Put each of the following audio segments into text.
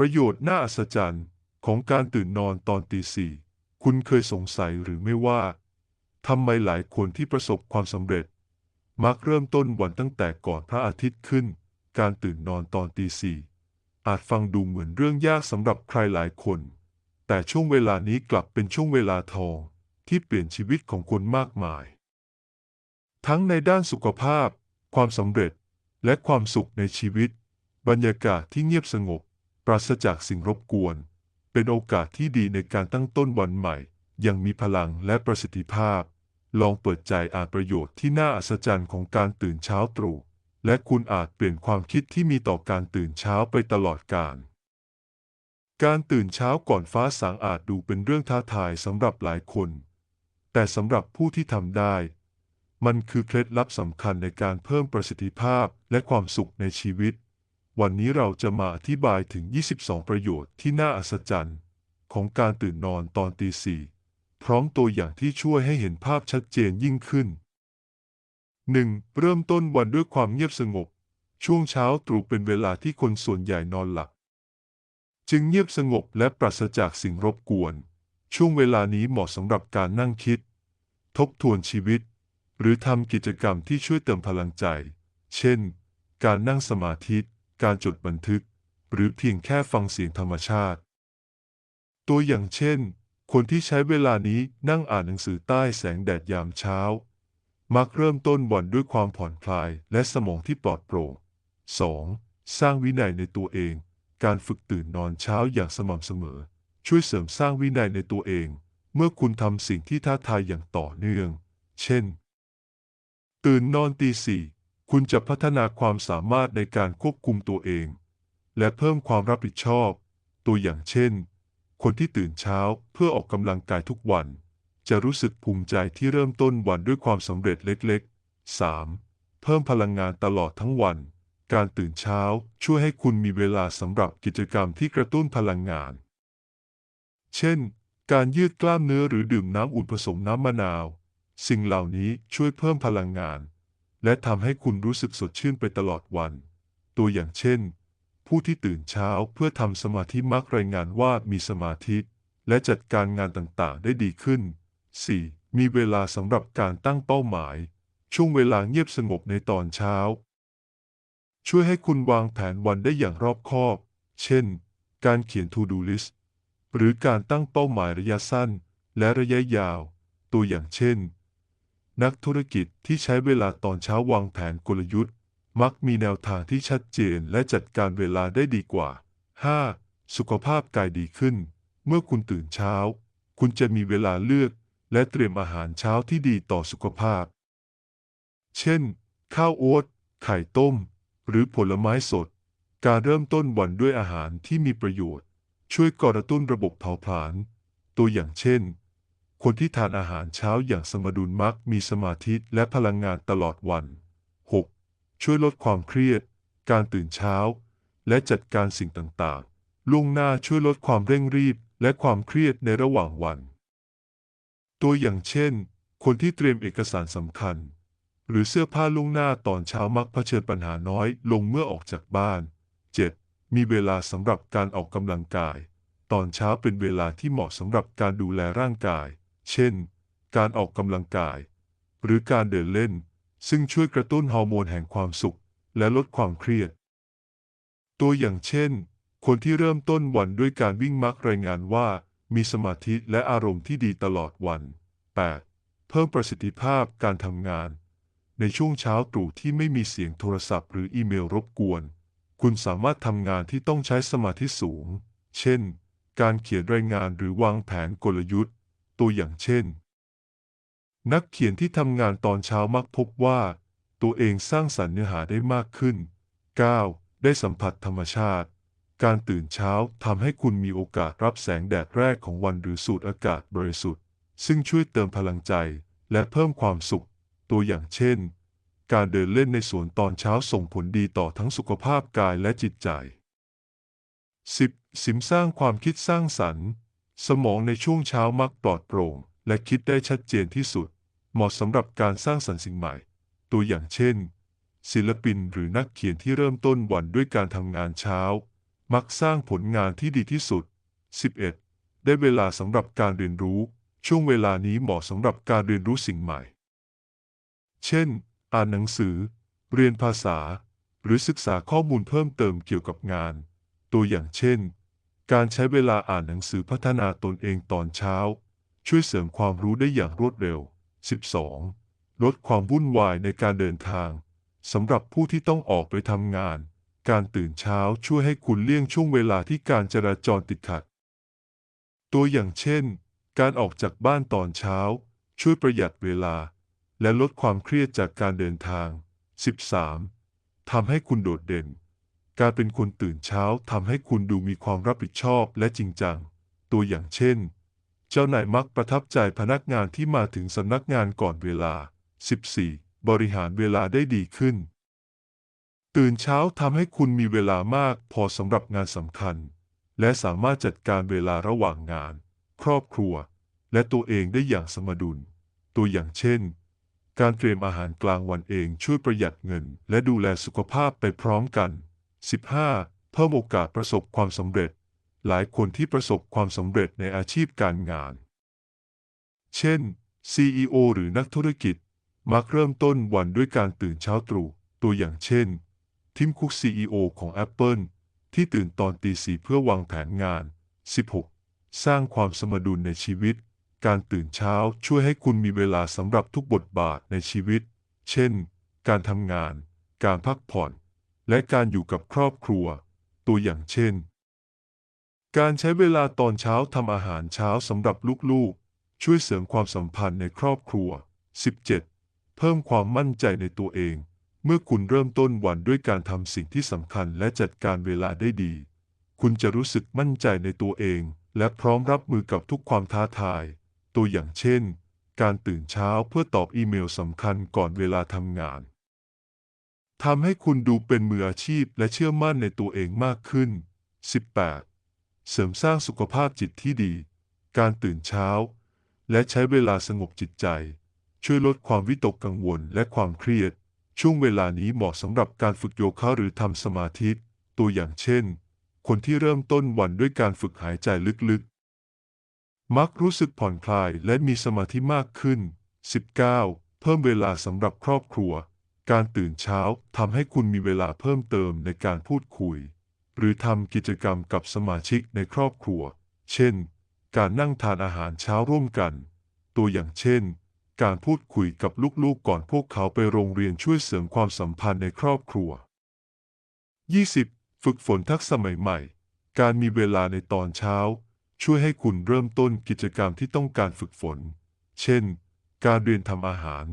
ประโยชน์น่าอัศจรรย์ของการตื่นนอนตอนตีสี่คุณเคยสงสัยหรือไม่ว่าทำไมหลายคนที่ประสบความสำเร็จ มักเริ่มต้นวันตั้งแต่ก่อนพระอาทิตย์ขึ้น การตื่นนอนตอนตีสี่อาจฟังดูเหมือนเรื่องยากสำหรับใครหลายคน แต่ช่วงเวลานี้กลับเป็นช่วงเวลาทองที่เปลี่ยนชีวิตของคนมากมาย ทั้งในด้านสุขภาพ ความสำเร็จและความสุขในชีวิต บรรยากาศที่เงียบสงบ ปราศจากสิ่งรบกวน เป็นโอกาสที่ดีในการตั้งต้นวันใหม่ ยังมีพลังและประสิทธิภาพ ลองเปิดใจอ่านประโยชน์ที่น่าอัศจรรย์ของการตื่นเช้าตรู่และคุณอาจเปลี่ยนความคิดที่มีต่อการตื่นเช้าไปตลอดกาลการตื่นเช้าก่อนฟ้าสางอาจดูเป็นเรื่องท้าทายสำหรับหลายคน แต่สำหรับผู้ที่ทำได้ มันคือเคล็ดลับสำคัญในการเพิ่มประสิทธิภาพและความสุขในชีวิต วันนี้เราจะมาอธิบายถึง 22 ประโยชน์ที่น่าอัศจรรย์ ของการตื่นนอนตอนตีสี่พร้อมตัวอย่างที่ช่วยให้เห็นภาพชัดเจนยิ่งขึ้น 1. เริ่มต้นวันด้วยความเงียบสงบ ช่วงเช้าตรู่เป็นเวลาที่คนส่วนใหญ่นอนหลับ จึงเงียบสงบและปราศจากสิ่งรบกวน ช่วงเวลานี้เหมาะสำหรับการนั่งคิด ทบทวนชีวิต หรือทำกิจกรรมที่ช่วยเติมพลังใจ เช่น การนั่งสมาธิ การจดบันทึก หรือเพียงแค่ฟังเสียงธรรมชาติ ตัวอย่างเช่น คนที่ใช้เวลานี้นั่งอ่านหนังสือใต้แสงแดดยามเช้า มักเริ่มต้นวันด้วยความผ่อนคลายและสมองที่ปลอดโปร่ง 2. สร้างวินัยในตัวเอง การฝึกตื่นนอนเช้าอย่างสม่ำเสมอ ช่วยเสริมสร้างวินัยในตัวเอง เมื่อคุณทำสิ่งที่ท้าทายอย่างต่อเนื่อง เช่น ตื่นนอนตีสี่ คุณจะพัฒนาความสามารถในการควบคุมตัวเอง และเพิ่มความรับผิดชอบ ตัวอย่างเช่น คนที่ตื่นเช้าเพื่อออกกำลังกายทุกวัน จะรู้สึกภูมิใจที่เริ่มต้นวันด้วยความสำเร็จเล็กๆ 3. เพิ่มพลังงานตลอดทั้งวัน การตื่นเช้าช่วยให้คุณมีเวลาสำหรับกิจกรรมที่กระตุ้นพลังงาน เช่น การยืดกล้ามเนื้อหรือดื่มน้ำอุ่นผสมน้ำมะนาว สิ่งเหล่านี้ช่วยเพิ่มพลังงาน และทำให้คุณรู้สึกสดชื่นไปตลอดวัน ตัวอย่างเช่น ผู้ที่ตื่นเช้าเพื่อทำสมาธิมักรายงานว่ามีสมาธิ และจัดการงานต่างๆ ได้ดีขึ้น 4. มีเวลาสำหรับการตั้งเป้าหมาย ช่วงเวลาเงียบสงบในตอนเช้า ช่วยให้คุณวางแผนวันได้อย่างรอบคอบ เช่น การเขียน to-do list หรือการตั้งเป้าหมายระยะสั้นและระยะยาว ตัวอย่างเช่น นักธุรกิจที่ใช้เวลาตอนเช้าวางแผนกลยุทธ์ มักมีแนวทางที่ชัดเจนและจัดการเวลาได้ดีกว่า 5. สุขภาพกายดีขึ้น เมื่อคุณตื่นเช้า คุณจะมีเวลาเลือก และเตรียมอาหารเช้าที่ดีต่อสุขภาพ เช่น ข้าวโอ๊ตไข่ต้ม หรือผลไม้สด การเริ่มต้นวันด้วยอาหารที่มีประโยชน์ ช่วยกระตุ้นระบบเผาผลาญ ตัวอย่างเช่น คนที่ทานอาหารเช้าอย่างสมดุลมักมีสมาธิและพลังงานตลอดวัน 6. ช่วยลดความเครียด การตื่นเช้า และจัดการสิ่งต่างๆ ล่วงหน้าช่วยลดความเร่งรีบและความเครียดในระหว่างวัน ตัวอย่างเช่น คนที่เตรียมเอกสารสำคัญ หรือเสื้อผ้าล่วงหน้าตอนเช้ามักเผชิญปัญหาน้อยลงเมื่อออกจากบ้าน 7. มีเวลาสำหรับการออกกำลังกาย ตอนเช้าเป็นเวลาที่เหมาะสำหรับการดูแลร่างกาย เช่น การออกกำลังกาย หรือการเดินเล่น ซึ่งช่วยกระตุ้นฮอร์โมนแห่งความสุข และลดความเครียด ตัวอย่างเช่น คนที่เริ่มต้นวันด้วยการวิ่งมักรายงานว่า มีสมาธิและอารมณ์ที่ดีตลอดวัน 8. เพิ่มประสิทธิภาพการทำงาน ในช่วงเช้าตรู่ที่ไม่มีเสียงโทรศัพท์ หรืออีเมลรบกวน คุณสามารถทำงานที่ต้องใช้สมาธิสูง เช่นการเขียนรายงานหรือวางแผนกลยุทธ์ ตัวอย่างเช่น นักเขียนที่ทำงานตอนเช้ามักพบว่า ตัวเองสร้างสรรค์เนื้อหาได้มากขึ้น 9. ได้สัมผัสธรรมชาติ การตื่นเช้าทำให้คุณมีโอกาสรับแสงแดดแรกของวันหรือสูดอากาศบริสุทธิ์ ซึ่งช่วยเติมพลังใจและเพิ่มความสุข ตัวอย่างเช่น การเดินเล่นในสวนตอนเช้าส่งผลดีต่อทั้งสุขภาพกายและจิตใจ 10. สิมสร้างความคิดสร้างสรรค์ สมองในช่วงเช้ามักปลอดโปร่ง และคิดได้ชัดเจนที่สุด เหมาะสำหรับการสร้างสรรค์สิ่งใหม่ ตัวอย่างเช่น ศิลปินหรือนักเขียนที่เริ่มต้นวันด้วยการทำงานเช้า มักสร้างผลงานที่ดีที่สุด 11. ได้เวลาสำหรับการเรียนรู้ ช่วงเวลานี้เหมาะสำหรับการเรียนรู้สิ่งใหม่ เช่น อ่านหนังสือ เรียนภาษา หรือศึกษาข้อมูลเพิ่มเติมเกี่ยวกับงาน ตัวอย่างเช่น การใช้เวลาอ่านหนังสือพัฒนาตนเองตอนเช้า ช่วยเสริมความรู้ได้อย่างรวดเร็ว 12. ลดความวุ่นวายในการเดินทางสำหรับผู้ที่ต้องออกไปทำงาน การตื่นเช้าช่วยให้คุณเลี่ยงช่วงเวลาที่การจราจรติดขัด ตัวอย่างเช่น การออกจากบ้านตอนเช้า ช่วยประหยัดเวลา และลดความเครียดจากการเดินทาง 13. ทำให้คุณโดดเด่น การเป็นคนตื่นเช้าทำให้คุณดูมีความรับผิดชอบและจริงจัง ตัวอย่างเช่น เจ้านายมักประทับใจพนักงานที่มาถึงสำนักงานก่อนเวลา 14. บริหารเวลาได้ดีขึ้น ตื่นเช้าทำให้คุณมีเวลามากพอสำหรับงานสำคัญ และสามารถจัดการเวลาระหว่างงาน ครอบครัว และตัวเองได้อย่างสมดุล ตัวอย่างเช่น การเตรียมอาหารกลางวันเองช่วยประหยัดเงิน และดูแลสุขภาพไปพร้อมกัน 15. เพิ่มโอกาสประสบความสำเร็จ หลายคนที่ประสบความสำเร็จในอาชีพการงาน เช่น CEO หรือนักธุรกิจ มักเริ่มต้นวันด้วยการตื่นเช้าตรู่ ตัวอย่างเช่น ทิมคุก CEO ของ Apple ที่ตื่นตอนตีสี่เพื่อวางแผนงาน 16. สร้างความสมดุลในชีวิต การตื่นเช้าช่วยให้คุณมีเวลาสำหรับทุกบทบาทในชีวิต เช่น การทำงาน การพักผ่อน และการอยู่กับครอบครัว ตัวอย่างเช่น การใช้เวลาตอนเช้าทำอาหารเช้าสำหรับลูกๆ ช่วยเสริมความสัมพันธ์ในครอบครัว 17. เพิ่มความมั่นใจในตัวเอง เมื่อคุณเริ่มต้นวันด้วยการทำสิ่งที่สำคัญและจัดการเวลาได้ดี คุณจะรู้สึกมั่นใจในตัวเอง และพร้อมรับมือกับทุกความท้าทาย ตัวอย่างเช่น การตื่นเช้าเพื่อตอบอีเมลสำคัญก่อนเวลาทำงาน ทำให้คุณดูเป็นมืออาชีพและเชื่อมั่นในตัวเองมากขึ้น 18. เสริมสร้างสุขภาพจิตที่ดี การตื่นเช้า และใช้เวลาสงบจิตใจ ช่วยลดความวิตกกังวลและความเครียด ช่วงเวลานี้เหมาะสำหรับการฝึกโยคะหรือทำสมาธิ ตัวอย่างเช่น คนที่เริ่มต้นวันด้วยการฝึกหายใจลึกๆ มักรู้สึกผ่อนคลายและมีสมาธิมากขึ้น 19. เพิ่มเวลาสำหรับครอบครัว การตื่นเช้าทำให้คุณมีเวลาเพิ่มเติมในการพูดคุย หรือทำกิจกรรมกับสมาชิกในครอบครัว เช่น การนั่งทานอาหารเช้าร่วมกัน ตัวอย่างเช่น การพูดคุยกับลูกๆ ก่อนพวกเขาไปโรงเรียนช่วยเสริมความสัมพันธ์ในครอบครัว 20. ฝึกฝนทักษะใหม่ๆ การมีเวลาในตอนเช้า ช่วยให้คุณเริ่มต้นกิจกรรมที่ต้องการฝึกฝน เช่น การเรียนทำอาหาร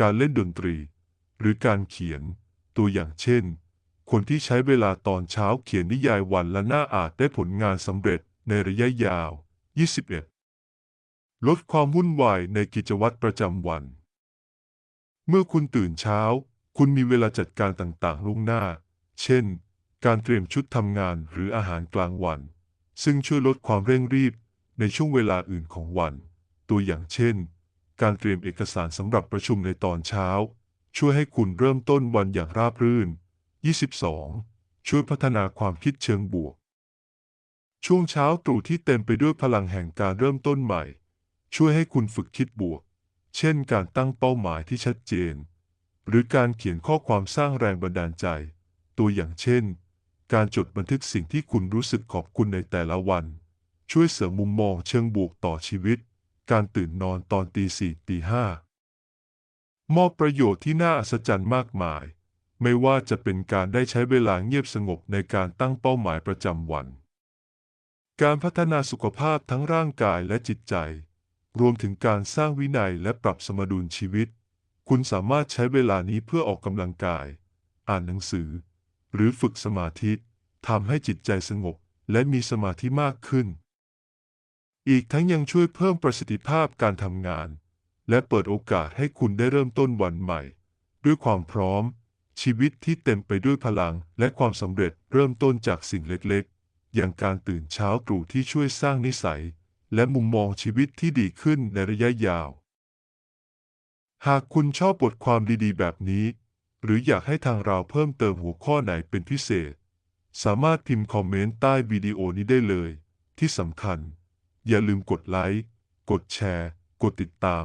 การเล่นดนตรี หรือการเขียน ตัวอย่างเช่น คนที่ใช้เวลาตอนเช้าเขียนนิยายวันละหน้าอาจได้ผลงานสำเร็จในระยะยาว 21. ลดความวุ่นวายในกิจวัตรประจำวัน เมื่อคุณตื่นเช้า คุณมีเวลาจัดการต่างๆล่วงหน้า เช่น การเตรียมชุดทำงานหรืออาหารกลางวัน ซึ่งช่วยลดความเร่งรีบในช่วงเวลาอื่นของวัน ตัวอย่างเช่น การเตรียมเอกสารสำหรับประชุมในตอนเช้า ช่วยให้คุณเริ่มต้นวันอย่างราบรื่น 22. ช่วยพัฒนาความคิดเชิงบวก ช่วงเช้าตรู่ที่เต็มไปด้วยพลังแห่งการเริ่มต้นใหม่ ช่วยให้คุณฝึกคิดบวก เช่นการตั้งเป้าหมายที่ชัดเจน หรือการเขียนข้อความสร้างแรงบันดาลใจ ตัวอย่างเช่น การจดบันทึกสิ่งที่คุณรู้สึกขอบคุณในแต่ละวัน ช่วยเสริมมุมมองเชิงบวกต่อชีวิต การตื่นนอนตอนตีสี่ตีห้า มอบประโยชน์ที่น่าอัศจรรย์มากมาย ไม่ว่าจะเป็นการได้ใช้เวลาเงียบสงบในการตั้งเป้าหมายประจำวัน การพัฒนาสุขภาพทั้งร่างกายและจิตใจ รวมถึงการสร้างวินัยและปรับสมดุลชีวิต คุณสามารถใช้เวลานี้เพื่อออกกำลังกาย อ่านหนังสือ หรือฝึกสมาธิทำให้จิตใจสงบและมีสมาธิมากขึ้น อีกทั้งยังช่วยเพิ่มประสิทธิภาพการทำงาน และเปิดโอกาสให้คุณได้เริ่มต้นวันใหม่ ด้วยความพร้อม ชีวิตที่เต็มไปด้วยพลังและความสำเร็จเริ่มต้นจากสิ่งเล็กๆ อย่างการตื่นเช้าตรู่ที่ช่วยสร้างนิสัย และมุมมองชีวิตที่ดีขึ้นในระยะยาว หากคุณชอบบทความดีๆ แบบนี้ หรืออยากให้ทางเราเพิ่มเติมหัวข้อไหนเป็นพิเศษ สามารถพิมพ์คอมเมนต์ใต้วิดีโอนี้ได้เลย ที่สำคัญ อย่าลืมกดไลค์ กดแชร์ กดติดตาม